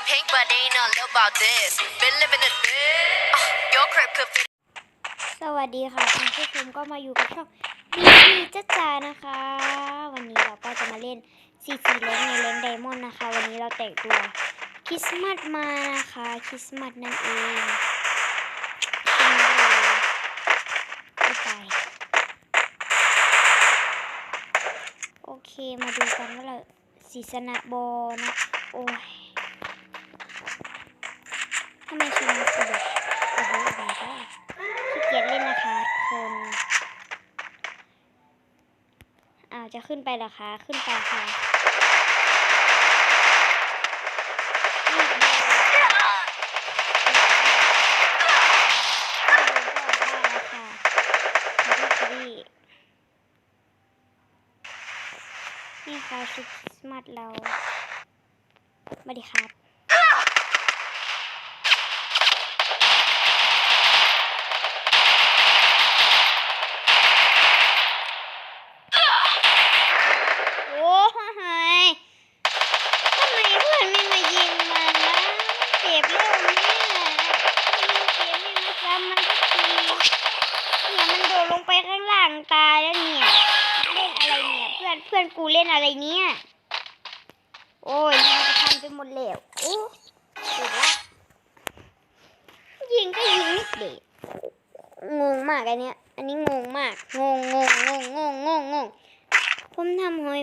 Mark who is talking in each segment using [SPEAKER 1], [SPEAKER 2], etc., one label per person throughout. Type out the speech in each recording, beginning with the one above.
[SPEAKER 1] the pink, but ain't nothing about this. Been living it big. Uh, your crib could fit
[SPEAKER 2] สวัสดีค่ะคุณผู้ชมก็มาอยู่กับช่องดีดีจ้าจ๋านะคะ วันนี้เราก็จะมาเล่นซีซีเล้งในเล้งไดมอนด์นะคะ วันนี้เราแต่งตัวคริสต์มาสมานะคะคริสต์มาสนั่นเองโอเคมาดูกันว่าเราสีสนะบอนะ โอ้ย อ่าจะขึ้นไปหรอคะ ขึ้นไปค่ะนี่ค่ะชุดสมัดเรามาดีครับ ลงไปข้างล่างตายแล้วเนี่ยเล่นอะไรเนี่ยเพื่อนเพื่อนกูเล่นอะไรเนี่ยโอ้ยมันจะทำไปหมดแล้วโอ้สุดละยิงก็ยิงนิดเดียวงงมากอันเนี้ยอันนี้งงมากงงงงงงงงงงงผมทำหอย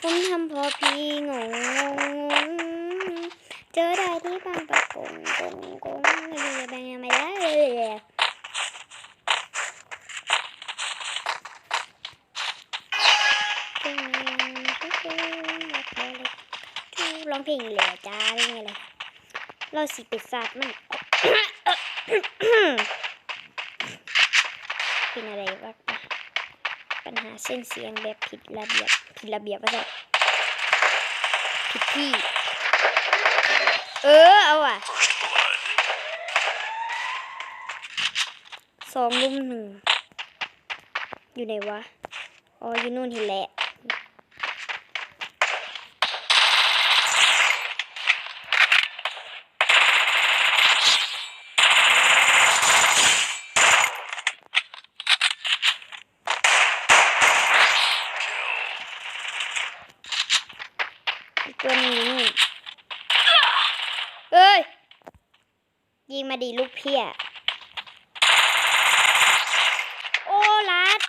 [SPEAKER 2] ผมทำพอพี่งงงเจอได้ที่บางประกงกงกงไม่ได้แบงไม่ได้เลย ร้องเพลงเหลือจ้าเป็นไงเลยเราสิไปสัตว์มันเป็นอะไรวะปัญหาเส้นเสียงแบบผิดระเบียบผิดระเบียบว่าจะผิดที่ เออเอาอะสองลุมหนึ่งอยู่ไหนวะ อ๋ออยู่นู่นเห็นแหละ อีก ตัวหนึงอยู่นี่เอ้ย ยิงมาดีลูกเพี้ย โอ้ลัด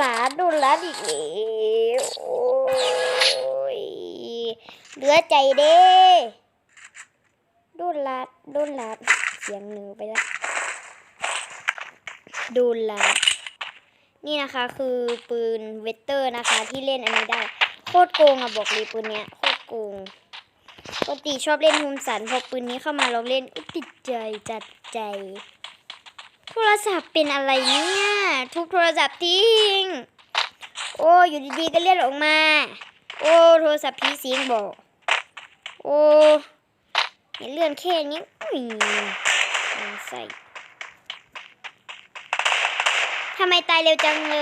[SPEAKER 2] ลัดโดนลัดอีกแล้วโอ้ยเหลือใจเด้โดนลัดโดนลัดเสียงหนึ่งไปละโดนลัดนี่นะคะคือปืนเวเตอร์นะคะที่เล่นอันนี้ได้ คตรโกงอะบอกเลยปืนเนี้ยโคตรโกงปกติชอบเล่นฮุมสันพอปืนนี้เข้ามาเราเล่นอุ๊ยติดใจจัดใจ โทรศัพท์เป็นอะไรเนี่ยทุกโทรศัพท์ทิ้งโอ้อยู่ดีๆก็เลื่อนออกมา โอ้โทรศัพท์พีสิงบอก โอ้เห็นเลื่อนแค่นี้อุ้ยมันใส่ทำไมตายเร็วจังเล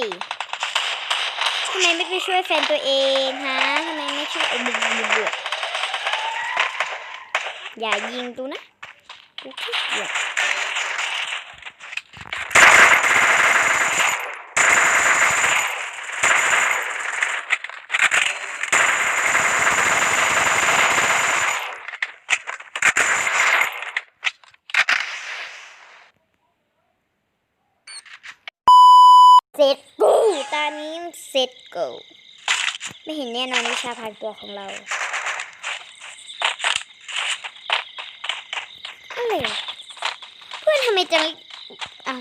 [SPEAKER 2] ย ทำไมไม่ไปช่วยแฟนตัวเองฮะทำไมไม่ช่วยไอ้บุบบุบบุบอย่ายิงตูนะกูขี้เกียจ เสร็จกูตอนนี้มันเสร็จกูไม่เห็นแน่นอนวิชาผ่านตัวของเราอะไรเพื่อนทำไมจังอ้าว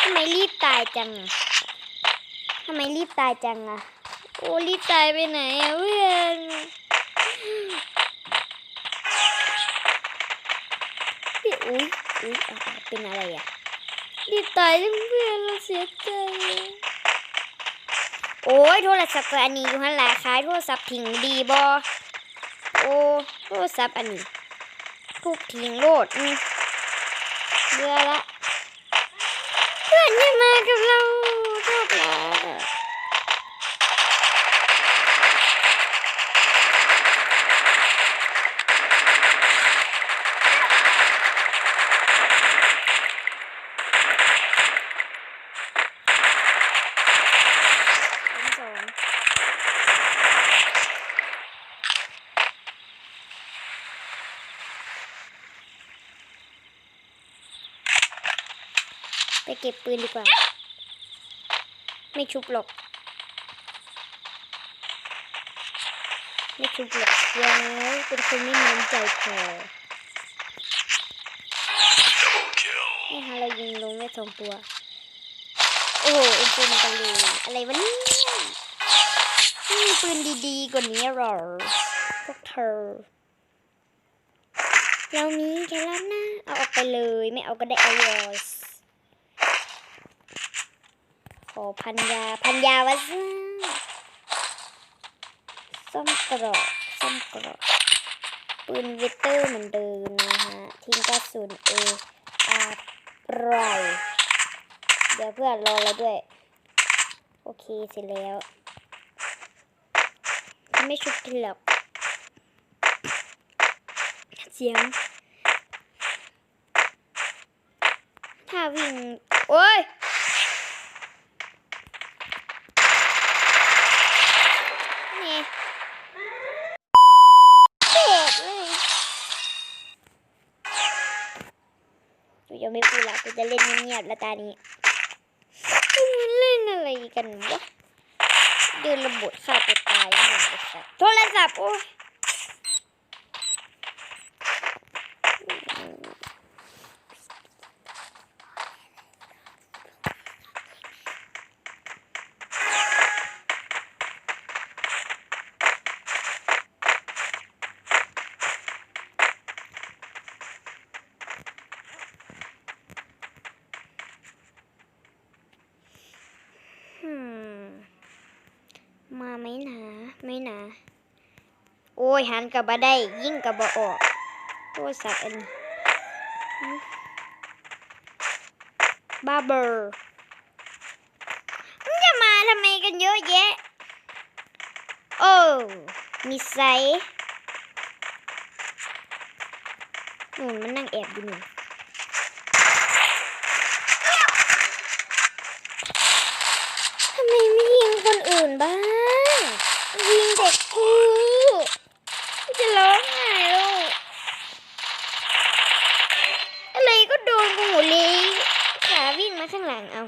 [SPEAKER 2] ทำไมรีบตายจังทำไมรีบตายจังอะโอ้รีบตายไปไหนอะเพื่อนพี่อุ้ยอุ้ยอะเป็นอะไรอะ รีบตายเพื่อนเราเสียใจ โอ้ยโทรศัพท์อันนี้อยู่หันหลายขายโทรศัพท์ทิ้งดีบอโอ้โทรศัพท์อันนี้ทุกทิ้งโลดเบื่อละ เพื่อนยังมากับเราชอบเราอะ เก็บปืนดีกว่า ไม่ชุบหรอก ไม่ชุบหรอกว้ายเป็นคนไม่มีน้ำใจพอนี่ฮะเรายิงลงได้สองตัว โอ้โหเอ็นปืนกันเลยอะไรวะเนี่ยมีปืนดีๆ กว่านี้หรอพวกเธอเรามีแค่นั้นนะเอาออกไปเลย ไม่เอาก็ได้เอาวอสขอ พันยา พันยาวะซ่าส้มกรอกส้มกรอกปืนวิเตอร์เหมือนเดิมนะฮะทิ้งกระสุนเออะไรเดี๋ยวเพื่อนรอเราด้วย โอเคเสร็จแล้ว ไม่ชุบกันหรอกเสียงถ้าวิ่ง โอ้ย ยังไม่พูดละจะเล่นเงียบๆแล้วตานี้ เล่นอะไรกันวะเดินระบบดฆ่าตัวตายโทรศัพท์โอ้ย อืม มาไหมหนา ไม่หนา โอ้ยหันกับมาได้ ยิ่งกับมาออกโทรศัพท์อันบาเบอร์มันจะมาทำไมกันเยอะแยะ โอ้มีไซส์นู่นมันนั่งแอบอยู่นู่ทำไมไม่ยิงคนอื่นบ้าง ยิงเด็กกูจะร้องไห้ลูกอะไรก็โดนกูหมดเลยขาวิ่งมาข้างหลังเอา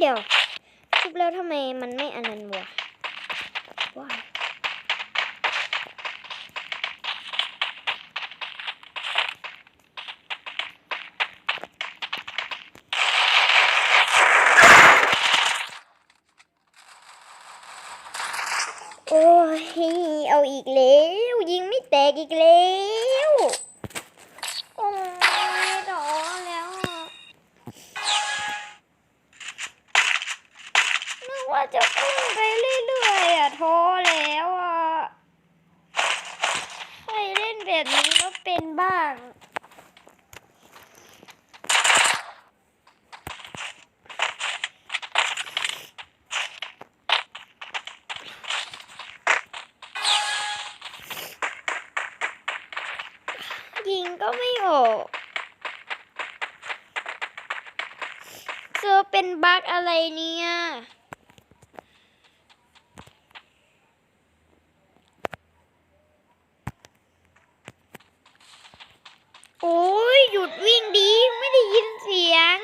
[SPEAKER 2] เดี๋ยวชุบแล้วทำไมมันไม่อันนั้นวะว้าโอ้ย เอาอีกแล้ว ยิงไม่แตกอีกแล้ว โอ้ยท้อแล้วอะ นึกว่าจะขึ้นไปเรื่อยๆอะท้อแล้วอะใครเล่นแบบนี้ก็เป็น บ้าง ยิงก็ไม่ออกเจอเป็นบั๊กอะไรเนี่ย โอ้ยหยุดวิ่งดีไม่ได้ยินเสียง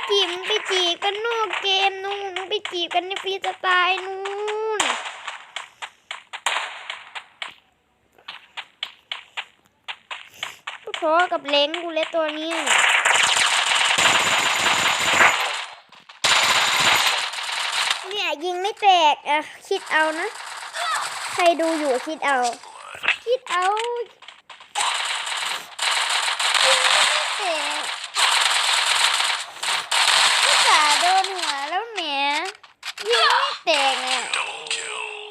[SPEAKER 2] จะไปจีบมึงไปจีบกันนอกเกมนู่นมึงไปจีบกันในฟรีสไตล์นู่นกูท้อกับเล้งกูเล็ตัวนี้เนี่ยยิงไม่แตกอะคิดเอานะ ใครดูอยู่คิดเอา คิดเอายิงไม่แตกพี่ขาโดนหัวแล้วแหม ยิงไม่แตกเนี่ย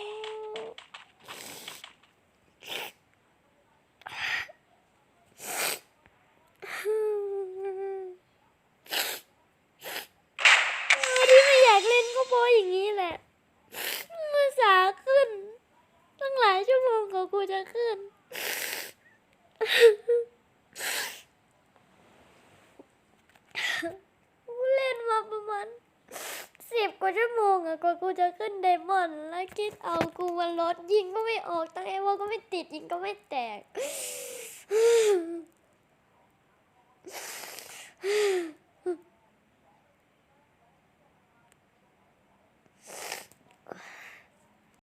[SPEAKER 2] เออที่ไม่อยากเล่นก็เพราะอย่างนี้แหละมือสาขึ้น ตั้งหลายชั่วโมงกว่ากูจะขึ้น กูเล่นมาประมาณสิบกว่า ชั่วโมงอะกว่ากูจะขึ้นไดมอนด์แล้วคิดเอากูมันลดยิงก็ไม่ออกตั้งเอวก็ไม่ติดยิงก็ไม่แตก